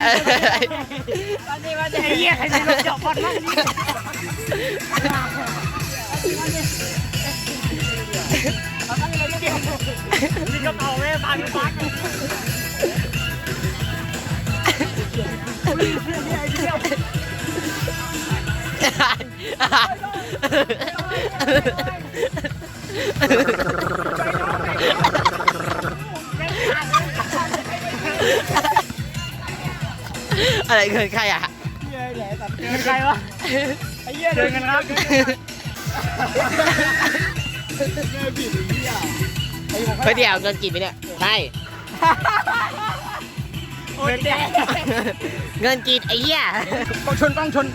วันนี้วันนี้ไอ้เหี้ยใครจะมาจบบอลบ้างนี่เอาตั้งเลยเดียวนี่ก็เป่าแม่ปานปา อะไรเกินใครอะเงินใครวะไอ้เหี้ยเดินกันครับเฮ้ยเดี๋ยวเงินกี่ไปเนี่ยใช่เงินแดงเงินกีดไอ้เหี้ยกล้องชนกล้องชน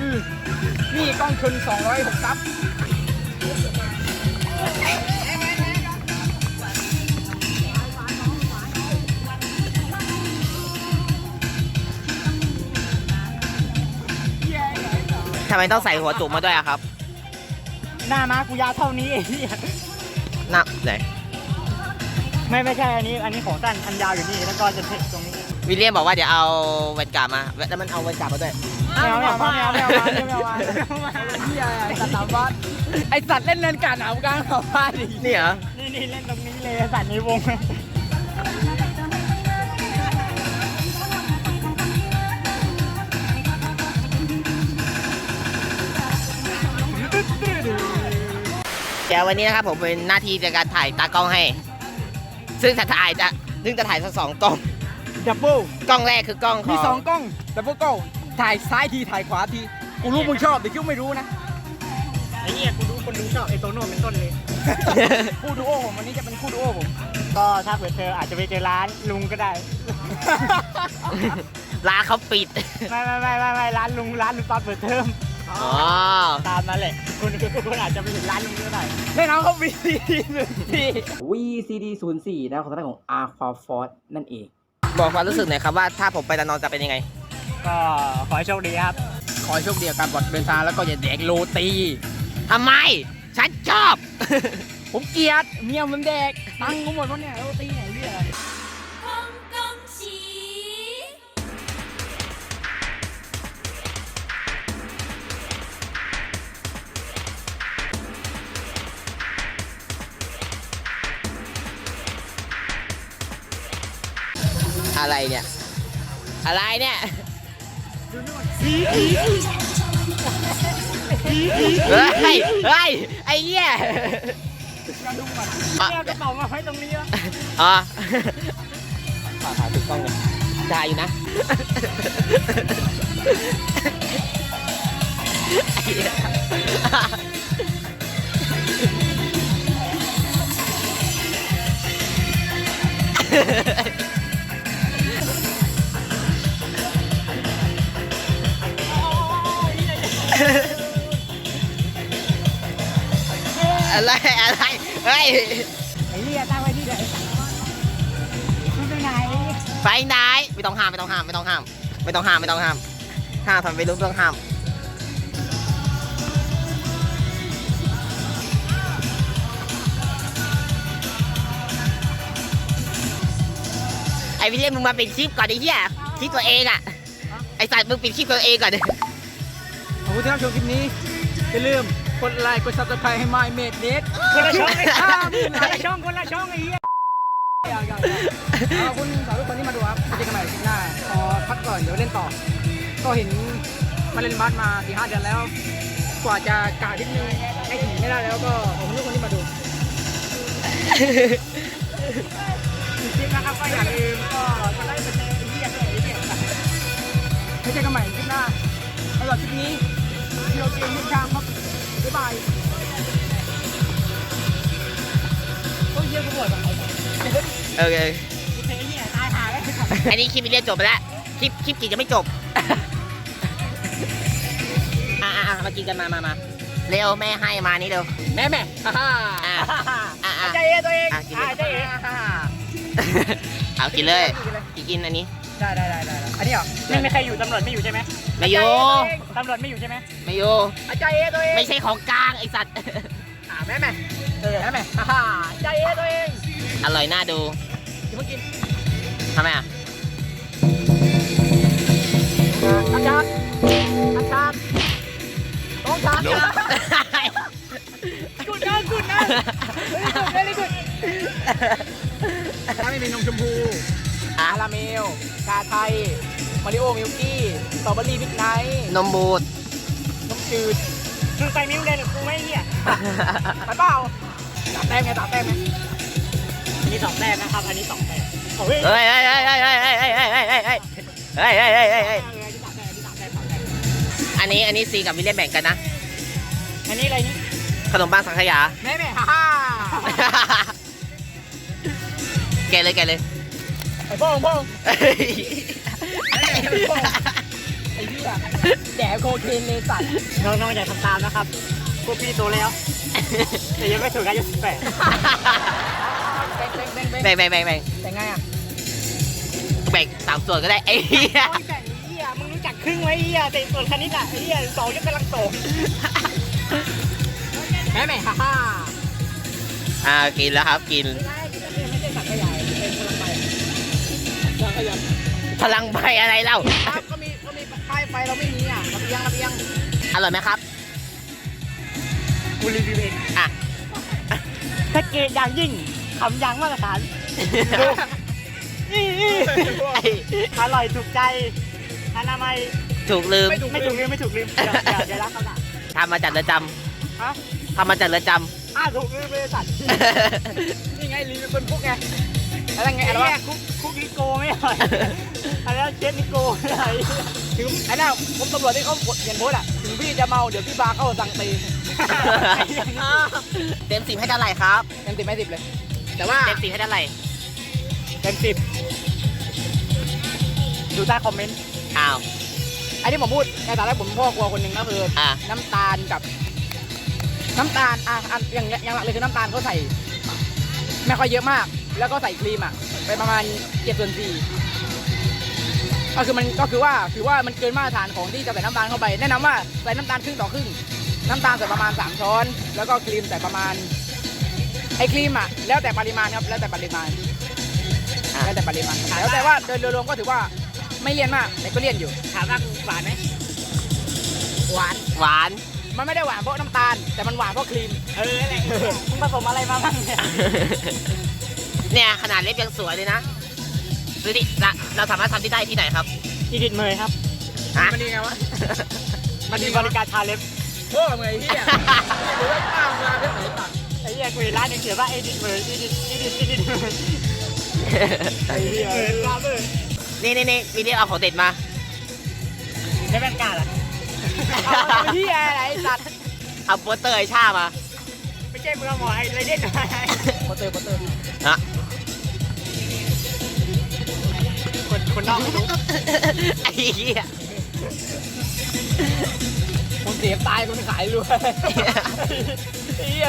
อืมนี่กล้องชน206ซับ ทำไมต้องใส่หัวจุกมาด้วยอะครับหน้าม้ากูยาวเท่านี้ไอ้เหี้ยน่ะไหนไม่ไม่ใช่อันนี้ อันนี้ของสั้นอันยาวอยู่นี่แล้วก็จะเทตรงนี้วิลเลียมบอกว่าเดี๋ยวเอาแวนการ์ดมาแล้วมันเอาแวนการ์ดมาด้วยไม่เอาไม่เอาไม่เอาไม่เอาไม่เอาไม่เอาเฮียสัตว์หนาวบ้านไอสัตว์เล่นเล่นการหนาวกลางเขาบ้านดินี่เหรอ นี่นี่เล่นตรงนี้เลยสัตว์ในวง เดี๋ยววันนี้นะครับผมเป็นหน้าที่ในการถ่ายตากล้องให้ ซึ่งจะถ่ายจะซึ่งจะถ่ายสักสองกล้อง ดับเบิลกล้องแรกคือกล้องขมีองสองกล้องดับเบิลกล้องถ่ายซ้ายทีถ่ายขวาทีกูรู้มึงชอบแต่คิดไม่รู้นะไอ้เหี้ยกูรู้คนดูชอบไอ้โตโน่เป็นต้นเลย คู่ดูโอผมวันนี้จะเป็นคู่ดูโอผมก็ถ้าเผื่อเธออาจจะไปเจอร้านลุงก็ได้ ร้านเขาปิด ไม่ไม่ไม่ไม่ไม่ร้านลุงร้านลุงตอนเปิดเทอม อ๋อตามนั้นแหละ คุณคุณอาจจะไปถึงร้านลุงก็ได้แน่นอนเขามีซีดีหนึ่งที VCD 0 4นะของทางด้านของ Aqua Force นั่นเอง บอกความรู้สึกหน่อยครับว่าถ้าผมไปตะนอนจะเป็นยังไง ก็ขอให้โชคดีครับ ขอให้โชคดีกับการบอดเดินทางแล้วก็อย่าแดกโรตีทำไม ฉันชอบ ผมเกลียดเมียมันแดก ตังค์กูหมดวะเนี่ยโรตีไหนเนี่ย อะไรเนี่ย อะไรเนี่ยเฮ้ยเฮ้ยไอ้เหี้ยเนี่ยกระเป๋ามาไว้ตรงนี้วะอ๋อขอถ่ายถูกต้องเลยถ่ายอยู่นะไอ้ อะไรอะไรเฮ้ยไอ้เหี้ยตั้งไว้ที่ไหนคุณไปไหนไปไหนไม่ต้องห้ามไม่ต้องห้ามไม่ต้องห้าม ไม่ต้องห้ามไม่ต้องห้ามห้ามทำไปรู้เรื่องห้ามไอ้วิลเลียมมึงมาปิดคลิปก่อนไอ้เหี้ยคลิปตัวเองอะไอ้สัตว์มึงปิดคลิปตัวเองก่อนข อบคุณที่รับชมคลิปนี้ อย่าลืมกดไลค์ กดซับสไครต์ให้ My Mate Net คนละช่องคนละช่องคนละช่องไอ้เหี้ยขอบคุณสาวทุกคนที่มาดูครับเจอกันใหม่คลิปหน้าขอพักก่อนเดี๋ยวเล่นต่อ ก็เห็นมาเล่นบาสมาสี่ห้าเดือนแล้ว กว่าจะกาดนิดนึงให้ถึงไม่ได้แล้วก็ขอบคุณทุกคนที่มาดูคลิปนะครับก็อย่าลืมก็กดไลค์กดแชร์ไอ้เหี้ยด้วยไอ้เหี้ยไม่เจอกันใหม่คลิปหน้าสำหรับคลิปนี้ ดียวเกมทุกทางครับ บ๊ายบายโอ้ยเยี่ยมกูปวดว่ะโอเคเฮ้ยเนี่ยตายหาแล้วอันนี้คลิปวิลเลียมจบไปแล้ว คลิปคลิปกินยังไม่จบ อะอะอะมากินกันมามามาเร็วแม่ให้มานี่เร็ว แม่แม่ฮ่าฮ่าอะอะอะใจเย็นตัวเองอะกินเลยอะใจเย็นฮ่าฮ่าเอากินเลยกินกินอันนี้ ได้ได้ได้ได้ อันนี้หรอไม่มีใครอยู่ตำรวจไม่อยู่ใช่ไหมไม่อยู่ตำรวจไม่อยู่ใช่ไหมไม่อยอาจารย์เอตัวเองไม่ใช่ของกลางไอสัตว์อ่าแม่แม่เออแม่แม่ฮ่าใจเอตัวเองอร่อยน่าดูกินเพิ่งกินทำไมอะอาจารย์อาจารย์น้องชายกุดนะกุดนะไม่ได้กุดไม่ไกุดถ้าไม่มีนมชมพู คาราเมล กาไทย มาริโอมิลกี้สตรอเบอรี่มิดไนท์นมบูดนมจืดมึงไปมิ้วเลยหรือกูไม่เหี้ยไปเปล่าตาแต้มไงตาแต้มไงอันนี้สองแต้มนะครับ อันนี้สองแต้มโอ้ยเฮ้ยเฮ้ยเฮ้ยเฮ้ยเฮ้ยเฮ้ยเฮ้ยเฮ้ยเฮ้ยเฮ้ยเฮ้ยเฮ้ยเฮ้ยเฮ้ยเฮ้ยอันนี้สามแต้มอันนี้สามแต้มสามแต้มอันนี้อันนี้ซีกับวิลเลียมแบ่งกันนะ อันนี้อะไรนี่ ขนมปังสังขยา แม่แม่ฮ่าฮ่าแกะเลยแกะเลย ไอ้โป้งโป้งเฮ้ยไอ้เหี้ยแดกโคเคนเลยสัตว์น้องๆอย่าทำตามนะครับ พวกพี่โตแล้ว แต่ยังไม่ถึงอายุสิบแปดแบ่งแบ่งแบ่งแบ่งแบ่งแบ่งแบ่งแบ่งแบ่งไงอะแบ่งสามส่วนก็ได้ไอ้เหี้ยต้องแต่งเหี้ยมึงรู้จักครึ่งไหมเหี้ยแต่ส่วนคณิตอะไอ้เหี้ยสองยกกำลังสองแม่แม่ฮ่าฮ่าอ่ากินแล้วครับกิน ขยายพลังใบอะไรเล่าครับก็มีก็มีป้ายไฟเราไม่มีอะระเบียงระเบียงอร่อยไหมครับกูรีวิวเองอะถ้าเกณฑ์อย่างยิ่งคำยังมาตรฐานอร่อยถูกใจอนามัยถูกลืม ไม่ถูกไม่ถูกลืมไม่ถูกลืมเดี๋ยวเดี๋ยวเดี๋ยวรักเขาละทำมาจากเรือนจฮะำทำมาจากเรือนจอ้าวถูกลืมเลยสัตว์ำนี่ไงรีวิวเป็นพวกไง อะไรไงไอ้อะไรเหี้วะยคุกคุกนิโก้ไม่อร่อยอันนั้นเชฟนิโก้ไม่อร่อยถึงไอ้น่าผมตำรวจที่เขาเขียนโพสต์อะถึงพี่จะเมาเดี๋ยวพี่บาร์เข้าสั่งตีเต็มสิบให้เท่าไหร่ครับเต็มสิบไม่สิบเลย แต่ว่าเต็มสิบให้เท่าไหร่เต็มสิบดูใต้คอมเมนต์อ้าวไอ้ที่ผมพูดในฐานะผมพ่อกลัวคนหนึ่งก็คืออะน้ำตาลกับน้ำตาลอะอันอย่างอย่างหลักเลยคือน้ำตาลเขาใส่ ไม่ค่อยเยอะมาก แล้วก็ใส่ครีมอะไปประมาณเจ็ดส่วนสี่ก็คือมันก็คือว่าถือว่ามันเกินมาตรฐานของที่จะใส่น้ำตาลเข้าไป แนะนำว่าใส่น้ำตาลครึ่งต่อครึ่ง น้ำตาลใส่ประมาณสามช้อน แล้วก็ครีมใส่ประมาณไอ้ครีมอะแล้วแต่ปริมาณครับแล้วแต่ปริมาณอะแล้วแต่ปริมาณแล้วแต่ว่าโดยรวมๆก็ถือว่าไม่เลี่ยนมากแต่ก็เลี่ยนอยู่ถามว่าหวานไหมหวานหวาน มันไม่ได้หวานเพราะน้ำตาล แต่มันหวานเพราะครีม เอออะไรมึงผสมอะไรมาบ้างเนี่ย เนี่ยขนาดเล็บยังสวยเลยนะดูดิเราเราสามารถทำที่ได้ที่ไหนครับ อีดิทเมย์ครับ ฮะ มันดีไงวะ มันมีบริการทาเล็บโอ้เมย์เฮียหรือว่าป้าเวลาเล็บไหนตัดไอ้เหี้ยกูเห็นร้านหนึงเขียนว่าอีดิทเมย์อีดิทอีดิทอีดิทเมย์ไอ้เหี้ยร้านเลยนี่นี่นี่วิดีโอเอาของเด็ดมา ได้แว่นกาล่ะเอาเฮียอะไรสัตว์เอาโปสเตอร์ไอ้ชามา ไม่ใช่มึงเอาหมอไอ้ไรเด่นมาโปเตอร์โปเตอร์ฮะคนคนนอกไม่รู้ไอ้เหี้ยคนเสียตายคนขายรวยเฮีย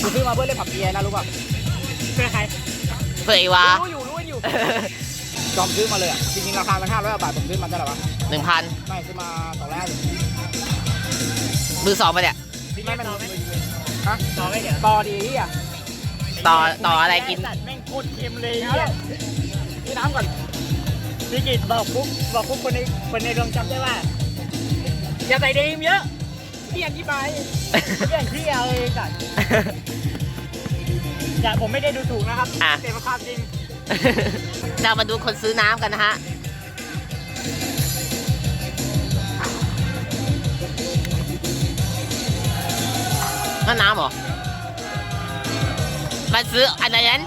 กูซื้อมาเพื่อเล่นผับเบียร์นะรู้ป่ะเพื่อใครเผยวะรู้อยู่รู้อยู่จอมซื้อมาเลยอะจริงๆราคามันห้าร้อยบาทผมซื้อมาเท่าไหร่วะหนึ่งพันไม่ซื้อมาสองร้อยห้าสิบมือสองมาเนี่ยพี่ไม่ต่อไหม ฮะต่อไหมเดี๋ยวต่อดีเฮียต่อต่ออะไรกิน สัตว์แม่งโคตรเค็มเลยเฮีเหี้ยยนี่น้ำก่อนพี่กิตบอกปุ๊บบอกปุ๊บคนในคนในโรงจำได้ว่า อย่าใส่เดมเยอะพี่อธิบายเรื่องที่เอาเลยสัตว์อย่าผมไม่ได้ดูถูกนะครับอะ เป็นความจริง เรามาดูคนซื้อน้ำกันนะฮะ นั่นน้ำเหรอ มาซื้ออันนั้น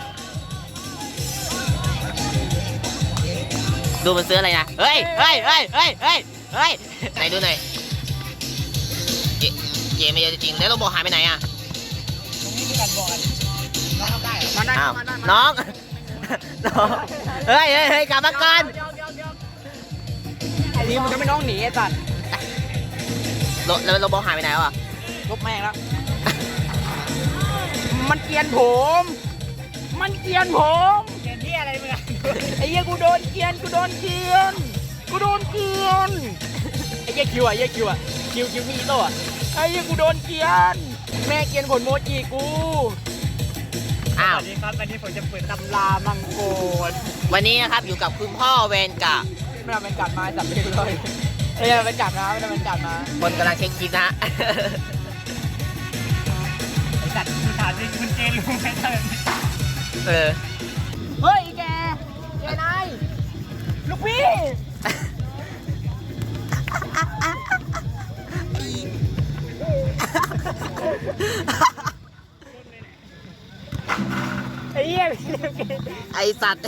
ดูมันซื้ออะไรนะ เฮ้ย เฮ้ย เฮ้ย เฮ้ย เฮ้ย เฮ้ย ไหนดูหน่อย เจเจไม่เยอะจริงๆแล้วเราบอกหายไปไหนอะตรงนี้มีการบอกกันน้องทำได้เหรอมาได้อ้าวมาได้น้อง น้อง เฮ้ยเฮ้ยเฮ้ยกลับมาก่อนไอ้นี่มันจะไม่น้องหนีไอ้สัตว์เราเราเราบอกหายไปไหนวะลบแม่งแล้ว มันเกลียนผม มันเกลียนผมเรียนที่อะไรมึงอะไอ้เหี้ยกูโดนเกลียนกูโดนเกลียนกูโดนเกลียนไอ้เหี้ยคิวอะไอ้เหี้ยคิวอะคิวคิวมีอิโต้อะไอ้เหี้ยกูโดนเกลียน แม่เกลียนผลโมจิกูอ้าวสวัสดีครับวันนี้ผมจะเปิดตำรามังกรวันนี้นะครับอยู่กับคุณพ่อเวนกะไม่เอาเป็นกัดไม้จับไปเลยเอ้ยมันกัดนะมันกัดนะคนกำลังเช็คคลิปนะฮะ ไอ้สัตว์กูถามจริงคุณเจนรู้ไหมเธอเออ เฮ้ยแกแกนายลูกพี่ไอ้เหี้ยไอสัตว์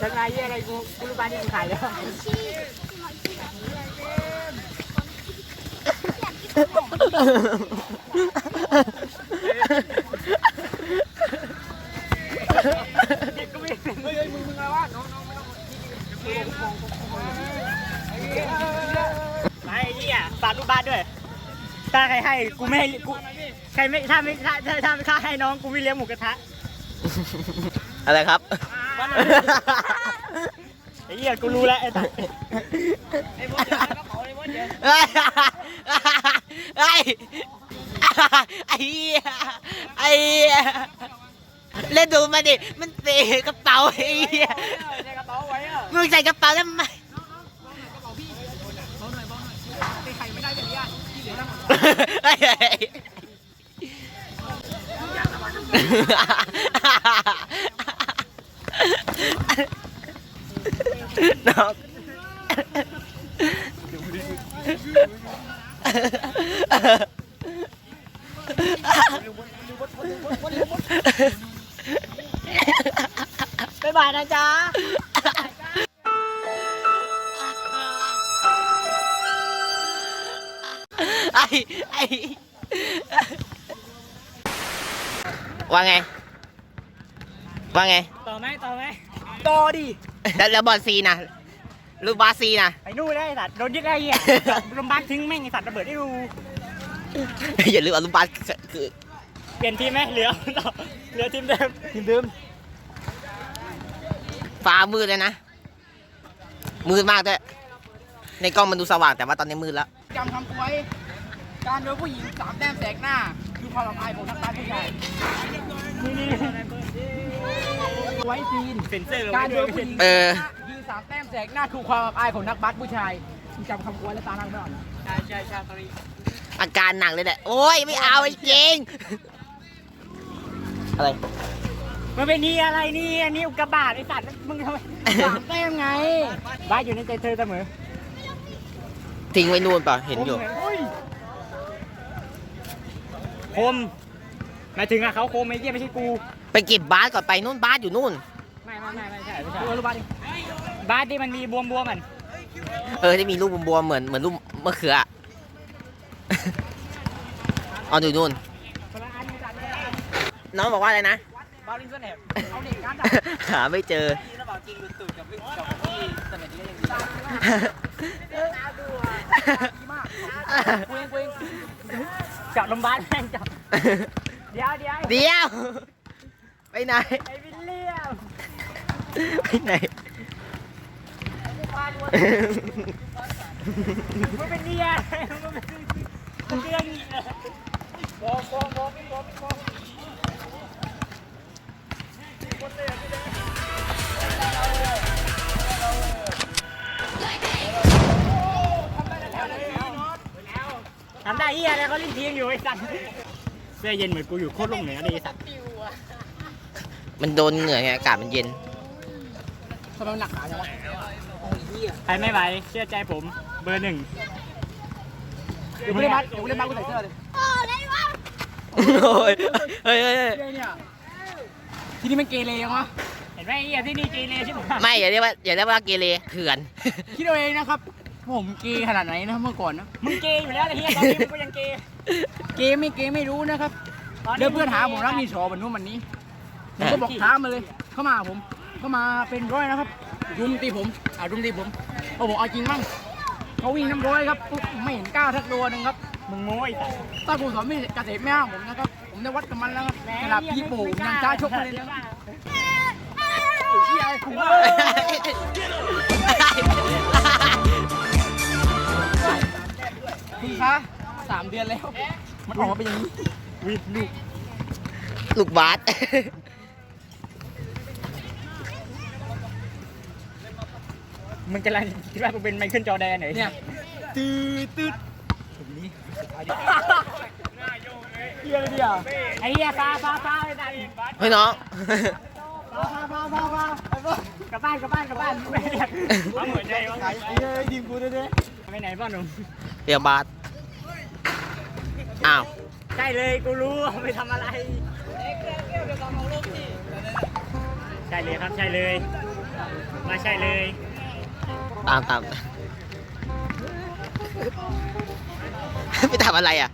ทำไงเหี้ยอะไรกูกูรู้บ้านที่มึงขายแล้ว เฮ้ยมึงมึงอะไรวะน้องน้องไม่ต้องไอ้เหี้ยฝากลูกบ้านด้วย ถ้าใครให้กูไม่ให้กูใครไม่ถ้าไม่ถ้าถ้าถ้าไม่ค่าให้น้องกูไม่เลี้ยงหมูกระทะอะไรครับ ไอ้เหี้ยกูรู้แล้วไอ้สัตว์เฮ้ยเฮ้ยไอ้ เหี้ยไอ้เหี้ยเล่นดูมาดิ มันเตะกระเป๋าไอ้เหี้ยในกระเป๋าไว้อะมึงใส่กระเป๋าทำไมใครไม่ได้จะเรียกที่เหลือทั้งหมดเฮ้ยเฮ้ยน้อง บ๊ายบายนะจ๊ะไอ้ไอ้ว่าไง ว่าไง ต่อไหมต่อไหมต่อดิแล้วแล้วบอลซีนะลูกบาสซีนะไอ้นู่นได้ไอ้สัตว์โดนยึดได้เหี้ยลมบ้านทิ้งแม่งไอ้สัตว์ระเบิดให้ดู อย่าลืมเอาลูกบาสคือเปลี่ยนทีมไหมเหลือเหลือทีมเดิมทีมเดิมฟ้ามืดเลยนะ มืดมากด้วยในกล้องมันดูสว่างแต่ว่าตอนนี้มืดแล้วจำคำไว้การโดนผู้หญิงสามแต้มแสกหน้า คือความอับอายของนักบาสผู้ชายนี่นี่ไว้ซีนเซ็นเซอร์การโดนผู้หญิงเออยิงสามแต้มแสกหน้าคือความอับอายของนักบาสผู้ชายมึงจำคำไว้แล้วตานั่งไม่ออกนะใช่ใช่ใช่ตอนนี้ อาการหนักเลยแหละโอ้ยไม่เอาไอ้เจงอะไร มันเป็นนี่อะไรนี่อันนี้อุกกาบาตไอ้สัตว์มึงทำไมสามแต้มไงบ้านอยู่ในใจเธอเสมอทิ้งไว้นู่นเปล่าเห็นอยู่คมหมายถึงอะเขาโคมไอ้เหี้ยไม่ใช่กู ไปเก็บบาสก่อนไปนู่นบาสอยู่นู่น ไม่ไม่ไม่ไม่ใช่ไม่ใช่ตัวลูกบาสดิบ้านที่มันมีบวมบวมๆมันเออที่มีลูกบวมๆเหมือนเหมือนลูกมะเขืออะ เอาอยู่นู่น น้องบอกว่าอะไรนะ บาลินเซนเนตเอาเด็กการด่าหาไม่เจอแล้วบอกจริงหลุดตูดกับกับที่เสนอนี้ก็ยังดีมากกูเองกูเองจับลมบ้านแม่งจับ เดี๋ยวเดี๋ยวเดี๋ยว ไปไหน ไอ้วิลเลียมไปไหนมันเป็นเนี่ยมันเป็นมันเรื่องนี้เลย ทำได้เฮียอะไรเขาเล่นทีมอยู่ไอ้สัตว์เสื้อเย็นเหมือนกูอยู่โคตรลงเหนือเลยไอ้สัตว์มันโดนเหงื่อไงอากาศมันเย็น ทำไมหนักขาจังวะโอ้ยเหี้ยใครไม่ไหวเชื่อใจผมเบอร์หนึ่ง เดี๋ยวกูเล่นบาสเดี๋ยวกูเล่นบาสกูใส่เสื้อเลย โอ้ยเฮ้ยเฮ้ยเฮ้ยเฮ้ยเนี่ยที่นี่มันเกเรยังวะเห็นไหมไอ้เฮียที่นี่เกเรใช่ไหมไม่อย่าเรียกว่าอย่าเรียกว่าเกเรเถื่อน คิดเอาเองนะครับ ผมเกย์ขนาดไหนนะเมื่อก่อนนะมึงเกย์อยู่แล้วไอ้เฮียตอนนี้มึงก็ยังเกย์เกย์ไม่เกย์ไม่รู้นะครับตอนนี้เดี๋ยวเพื่อนหาผมรักมีชอวันนู้นวันนี้ผมก็บอกท้ามาเลย เข้ามาหาผมเข้ามาเป็นร้อยนะครับ รุมตีผมอ่ารุมตีผมโอ้ผมเอาจริงมั่งเขาวิ่งน้ำร้อยครับปุ๊บไม่เห็นก้าวทักตัวหนึ่งครับ มึงโม้ไอ้สัตว์ถ้าผมสอนไม่เกษตรไม่ห้ามผมนะครับ ผมได้วัดกับมันแล้วครับขนาดพี่ปู่ผมยังกล้าชกมาเลยนะครับโอ้ยเหี้ยไอ้ขู่ว่าคุณคะสามเดือนแล้ว มันออกมาเป็นอย่างนี้วิลูกลูกบาสมมึงกำลังคิดว่ามึงเป็นไมเคิลจอร์แดนเหรอเนี่ยตืดตืดผมนี้สุดท้ายดิ เฮียเลยเดียวไอ้เฮียฟาฟาฟาเลยนะเฮ้ยน้องฟาฟาฟาฟาฟากลับบ้านกลับบ้านกลับบ้านไม่เรียกเอาเหมือนใจวะไอ้เอ้ยทีมกูด้วยเนี่ยไปไหนบ้านหนุ่มเรียบาสอ้าวใช่เลยกูรู้ไปทำอะไรใช่เลยครับใช่เลยมาใช่เลย ตามตาม ไปทำอะไรอะ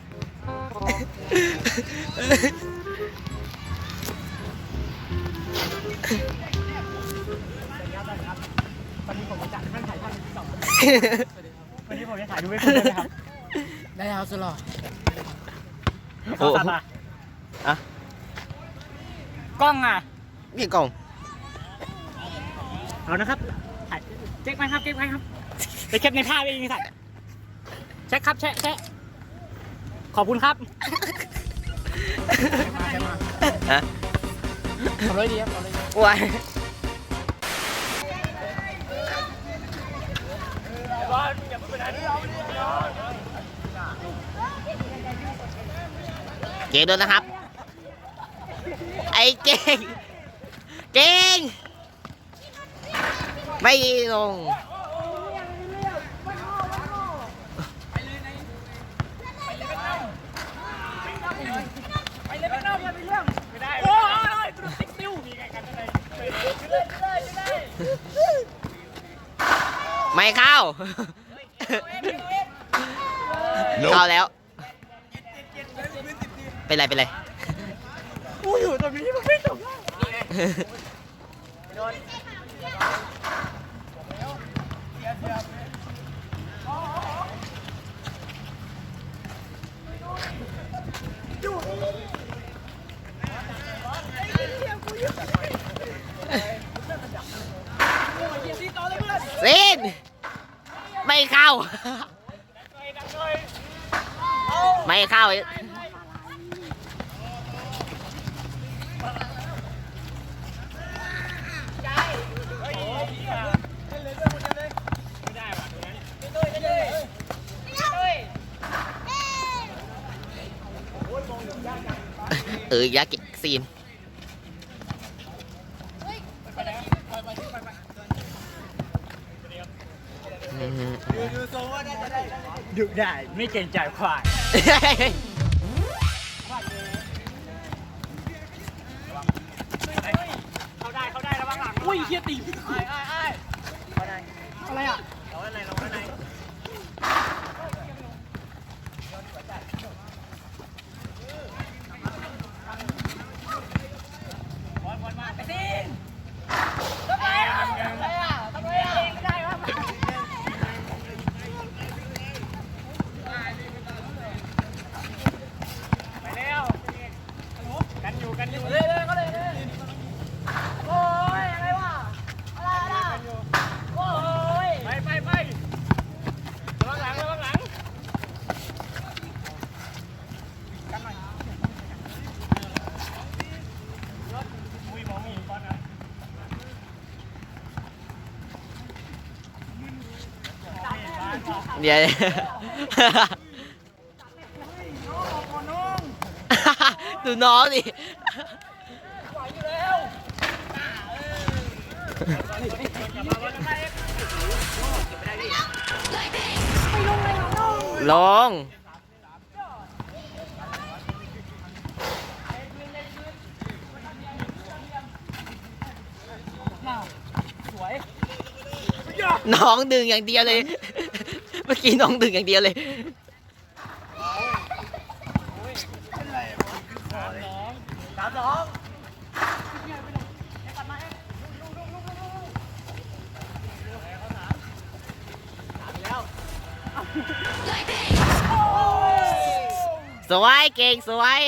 วันนี้ผมจะจัดท่านถ่ายท่านที่สองวันนี้ผมจะถ่ายรูปให้คุณด้วยนะครับ ได้เอาสลอโอ้โทรศัพท์อะอะ กล้องอะนี่กล่องเอานะครับถ่ายเช็คไหมครับเช็คไหมครับ ไปเก็บในภาพเองสัตว์เช็คครับเช็คเช็ค ขอบคุณครับฮะขอร้อยดีครับขอร้อยดีว้ายเก่งด้วยนะครับ ไอ้เก่ง เก่ง ไม่ลง ไม่ได้โอ้ยตุ๊กติ๊กติ้วมีไงกันอะไร ไม่เข้า เข้าแล้ว เป็นไรเป็นไรกูอยู่ตรงนี้มันไม่จบได้ซิน ไม่เข้า ไม่เข้าเออยักษ์ซีน ดุได้ไม่เกรงใจควายเขาได้เขาได้ระวังหลังอุ้ยเฮียตีไอ้ไอ้ไอ้อะไรอะเราอะไรเราอะไรไปแล้วกันอยู่กันอยู่เลยเลยก็เลยโอ้ยอะไรวะอะไรอะไรโอ้ยไปไปไประวังหลังระวังหลังกันหน่อยรถอุ้ยมองไม่เห็นก่อนนะ เดี๋ยวดูน้องดิลองน้องดึงอย่างเดียวเลย เมื่อกี้น้องดึงอย่างเดียวเลย สามสองสวยเก่งสวย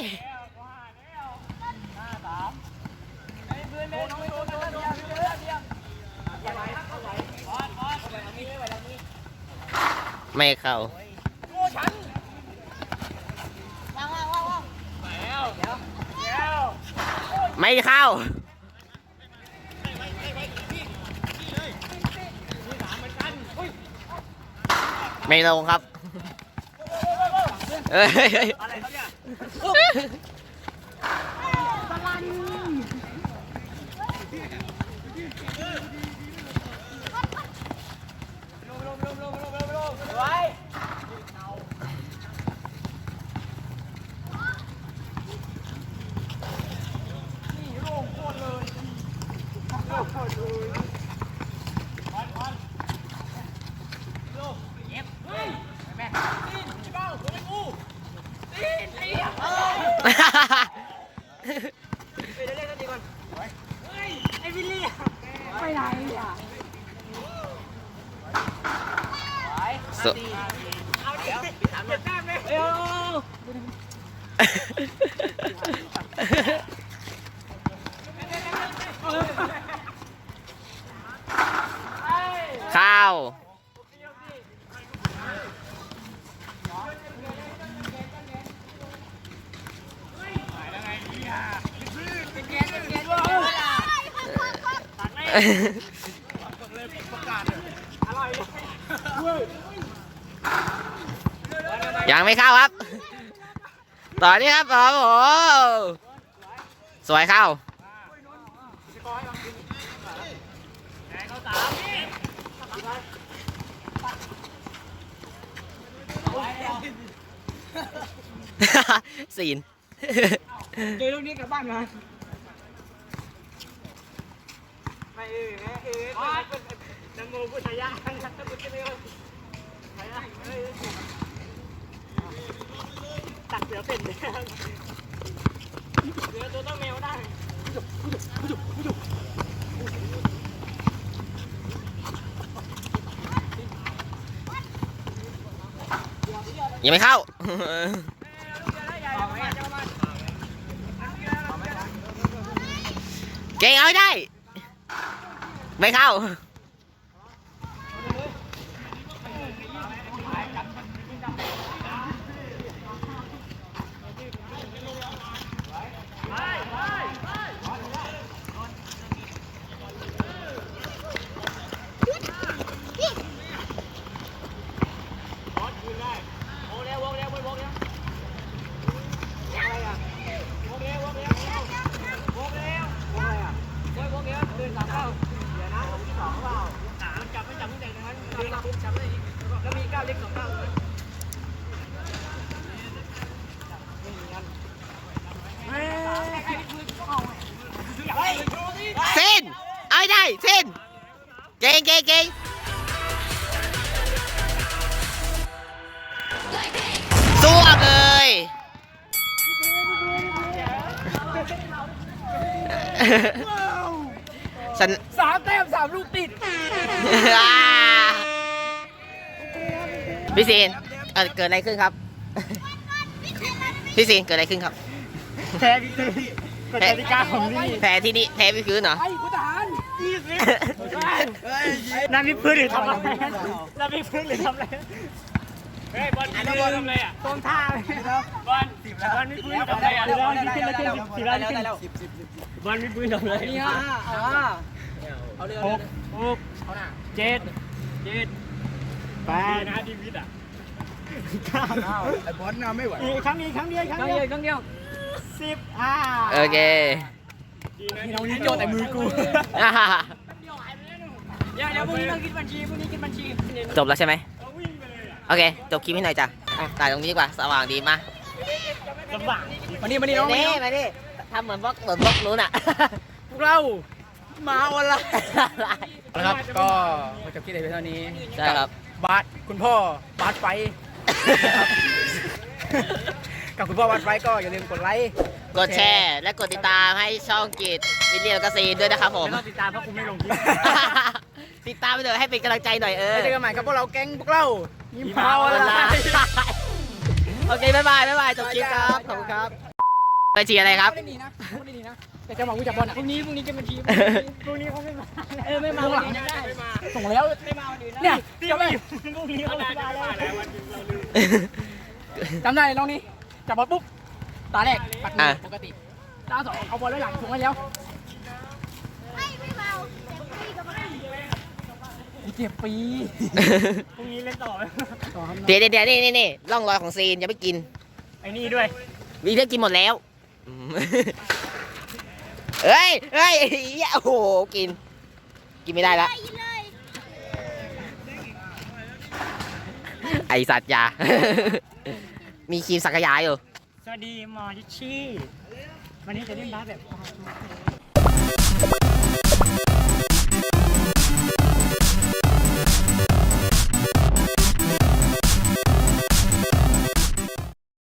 ไม่เข้าไม่เข้า ไม่ลงครับเฮ้ย ไว้ครับเนี่ย สุ ข้าว ยังไม่เข้าครับ ต่อนี่ครับต่อโอ้โหสวยเข้าซีนเจอลูกนี้กลับบ้านมาไม่เออนะเออนังโมพุทธยาทั้งทั้งพุทธเดียว ตัดเสือเป็นเลยเสือตัวต้องแมวได้ยังไม่เข้าเก่งเอาให้ได้ ไม่เข้า โอ้เร็วโอ้เร็วโอ้เร็วอะไรอะโอ้เร็วโอ้เร็วโอ้เร็วโอ้อะไรอะโอ้โอ้เร็วเดินสามเข้าเดี๋ยวนะผมที่สองเปล่าสามจับไม่จับตั้งแต่ตรงนั้นเดินปุ๊บจับได้อีกแล้วมีก้าวเล็กสองก้าวเลย เส้น เอาให้ได้ เส้น เก่งเก่งเก่งสวบเลยฉันสามแต้มสามลูกติดพี่ซีนเอ่อเกิดอะไรขึ้นครับ พี่ซีนเกิดอะไรขึ้นครับ แพ้พี่คือก็จะพิการของนี่แพ้ที่นี่แพ้พี่คืนเหรอไอ้ผู้ทหาร นั่นพี่พื้นหรือทำอะไรนั่นพี่พื้นหรือทำอะไรเฮ้ยบอลพี่พื้นทำอะไรอะตรงท่าเลยบอลสิบอลพี่พื้นทำอะไรอะบอลพี่ขึ้นแล้วขึ้นสิบแล้านขึ้นบอลพี่พื้นทำอะไรนี่ฮะอ่าเอาเลยหเอากเลยหกเจ็ดเจ็ดแปดนะดีวิทย์อะเก้าไอ้บอลน่ะไม่ไหวอีครั้งอีกครั้งเดียวครั้งครั้งเดียววครั้งเดียวสิบอ่าโอเค พี่น้องนี่โยนแต่มือกูเดี๋ยวเดี๋ยวพรุ่งนี้ต้องคิดบัญชีพรุ่งนี้คิดบัญชีจบแล้วใช่ไหมโอเค จบคลิปให้หน่อยจ้ะอะถ่ายตรงนี้ดีกว่า สว่างดีมาลำบากมานี่มานี่น้องนี่นี่มาดิทำเหมือนบล็อกเหมือนบล็อกนู้นอะ พวกเรามาวันไละอะไรนะครับ ก็จบคลิปในเพียงเท่านี้ใช่ครับบาสคุณพ่อบาสไฟ กับคุณพ่อบาสไฟก็อย่าลืมกดไลค์กดแชร์ และกดติดตามให้ช่องกิจวิดีโอกระซีนด้วยนะครับผม ไม่ต้องติดตามเพราะกูไม่ลงคลิป ติดตามไปเลยให้เป็นกำลังใจหน่อยเออไว้เจอกันใหม่กับพวกเราแก๊งพวกเรายิ้มเมาเมาละละโอเคบ๊ายบายบ๊ายบายจบคลิปครับ ขอบคุณครับไปเชียร์อะไรครับ ไม่ได้หนีนะไม่ได้หนีนะ แต่จะมาวิจับบอลอะพรุ่งนี้พรุ่งนี้จะบัญชีพรุ่งนี้เขาไม่มาเออไม่มาวันนี้ได้ส่งแล้วไม่มาวันอื่นนะเนี่ยที่จำไม่ได้พรุ่งนี้เขาไม่มาแล้ววันนี้เราลืมจำได้น้องนี่ จับบอลปุ๊บตาแรกปัดมือะอปกติตาสองเอาบอลไว้หลังถุงให้แล้วอีกเจ็บปีพรุ่งนี้เล่นต่อไหมต่อครับเดี๋ยวเดี๋ยวเดี๋ยวนี่นี่นี่ร่องรอยของซีนอย่าไปกินไอ้นี่ด้วยวีเลือกกินหมดแล้วอืมเฮ้ยเฮ้ยไอ้เหี้ยโอ้โหกิน กินไม่ได้ละไอสัตว์ยา มีครีมสังขยาอยู่ สวัสดีหมอชิชชี่ วันนี้จะเล่นบาสแบบ